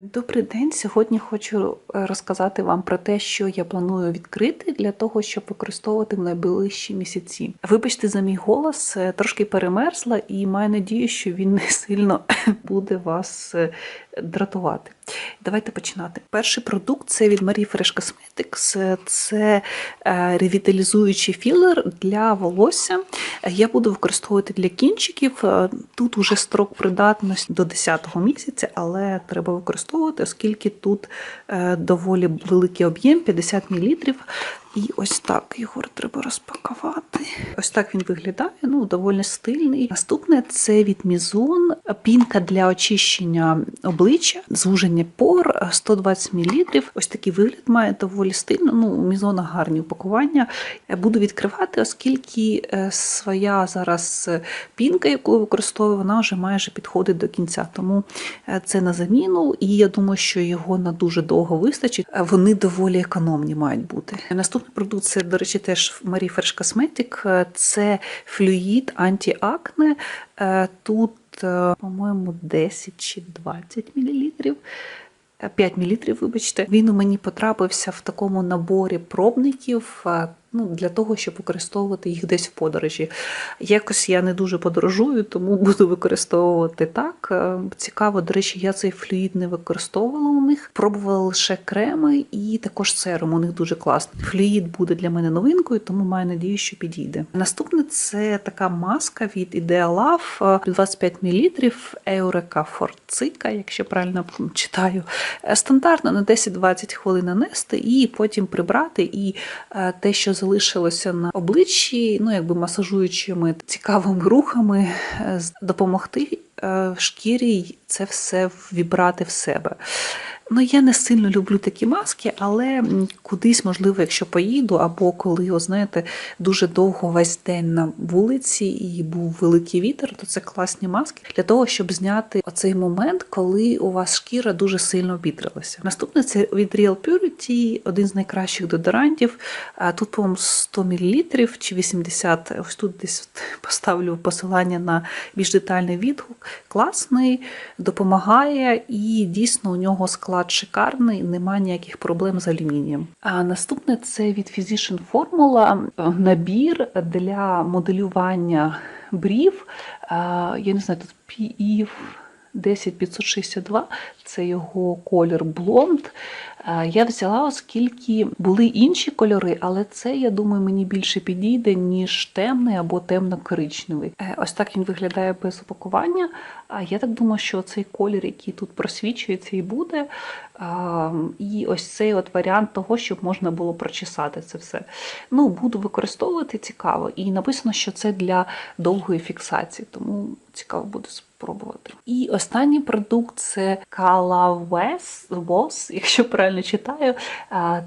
Добрий день. Сьогодні хочу е, розказати вам про те, що я планую відкрити для того, щоб використовувати в найближчі місяці. Вибачте за мій голос, е, трошки перемерзла і маю надію, що він не сильно буде вас е, дратувати. Давайте починати. Перший продукт це від Marie Fresh Cosmetics. Це е, ревіталізуючий філер для волосся. Я буду використовувати для кінчиків. Е, Тут уже строк придатності до 10-го місяця, але треба використовувати, оскільки тут е, доволі великий об'єм 50 мл. І ось так його треба розпакувати. Ось так він виглядає, ну доволі стильний. Наступне це від Мізон пінка для очищення обличчя, звуження пор 120 мл. Ось такий вигляд має доволі стильно. Ну, у Мізона гарні упакування. Буду відкривати, оскільки е, своя зараз пінка, яку використовую, вона вже майже підходить до кінця. Тому е, це на заміну, і я думаю, що його на дуже довго вистачить. Е, Вони доволі економні мають бути. Наступний продукт це, до речі, теж Marie Fresh Cosmetic. Е, Це флюїд антіакне. Е, Тут, е, по-моєму, 10 чи 20 мл. 5 мл, вибачте. Він у мені потрапився в такому наборі пробників. Ну, для того, щоб використовувати їх десь в подорожі. Якось я не дуже подорожую, тому буду використовувати так. Е, Цікаво, до речі, я цей флюїд не використовувала у них. Пробувала лише креми і також серум. У них дуже класний. Флюїд буде для мене новинкою, тому маю надію, що підійде. Наступне це така маска від Idealab, е, 25 мл Eureka Forcica, якщо правильно читаю. Е, Стандартно на 10-20 хвилин нанести і потім прибрати. І е, те, що залишилося на обличчі, ну якби масажуючими цікавими рухами, е, допомогти е, шкірі це все вібрати в себе. Ну, я не сильно люблю такі маски, але кудись, можливо, якщо поїду, або коли, о, знаєте, дуже довго весь день на вулиці і був великий вітер, то це класні маски для того, щоб зняти оцей момент, коли у вас шкіра дуже сильно обітрилася. Наступне це від Real Purity, один з найкращих додорантів. Тут, по-моєму, 100 мл чи 80. Ось тут десь поставлю посилання на більш детальний відгук. Класний, допомагає і дійсно у нього склад шикарний, немає ніяких проблем з алюмінієм. А наступне це від Physician Formula набір для моделювання брів. Я не знаю, тут PIF 10562, це його колір блонд. Е, Я взяла, оскільки були інші кольори, але це, я думаю, мені більше підійде, ніж темний або темно-коричневий. Е, Ось так він виглядає без упакування. А я так думаю, що цей колір, який тут просвічується, і буде. І ось цей от варіант того, щоб можна було прочесати це все. Ну, буду використовувати цікаво. І написано, що це для довгої фіксації, тому цікаво буде спробувати. І останній продукт це Wos, якщо правильно читаю.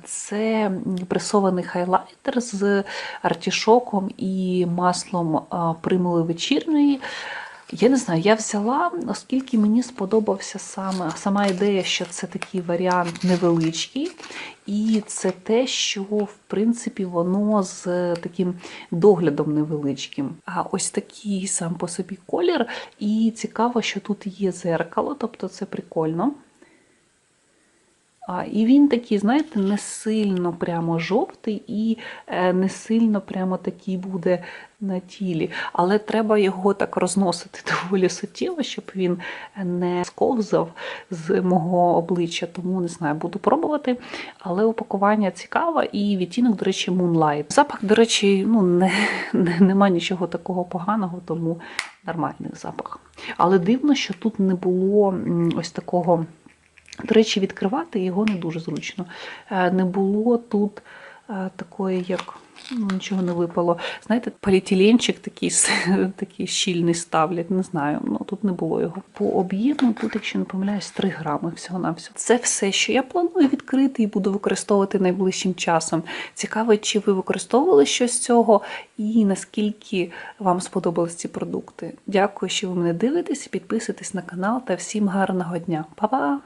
Це пресований хайлайтер з артішоком і маслом примули вечірної. Я не знаю, я взяла, оскільки мені сподобався саме сама ідея, що це такий варіант невеличкий, і це те, що в принципі воно з таким доглядом невеличким. А ось такий сам по собі колір. І цікаво, що тут є зеркало, тобто це прикольно. І він такий, знаєте, не сильно прямо жовтий і е, не сильно прямо такий буде на тілі. Але треба його так розносити доволі суттєво, щоб він не сковзав з мого обличчя. Тому не знаю, буду пробувати. Але упакування цікаве і відтінок, до речі, Moonlight. Запах, до речі, ну не, не, нема нічого такого поганого, тому нормальний запах. Але дивно, що тут не було ось такого. До речі, відкривати його не дуже зручно. Е, Не було тут е, такої, як ну, нічого не випало. Знаєте, поліетиленчик такий, такий щільний ставлять, не знаю. Ну тут не було його. По об'єму тут, якщо не помиляюсь, 3 грами всього на всього. Це все, що я планую відкрити і буду використовувати найближчим часом. Цікаво, чи ви використовували щось з цього і наскільки вам сподобались ці продукти. Дякую, що ви мене дивитесь, підписуйтесь на канал та всім гарного дня. Па-па!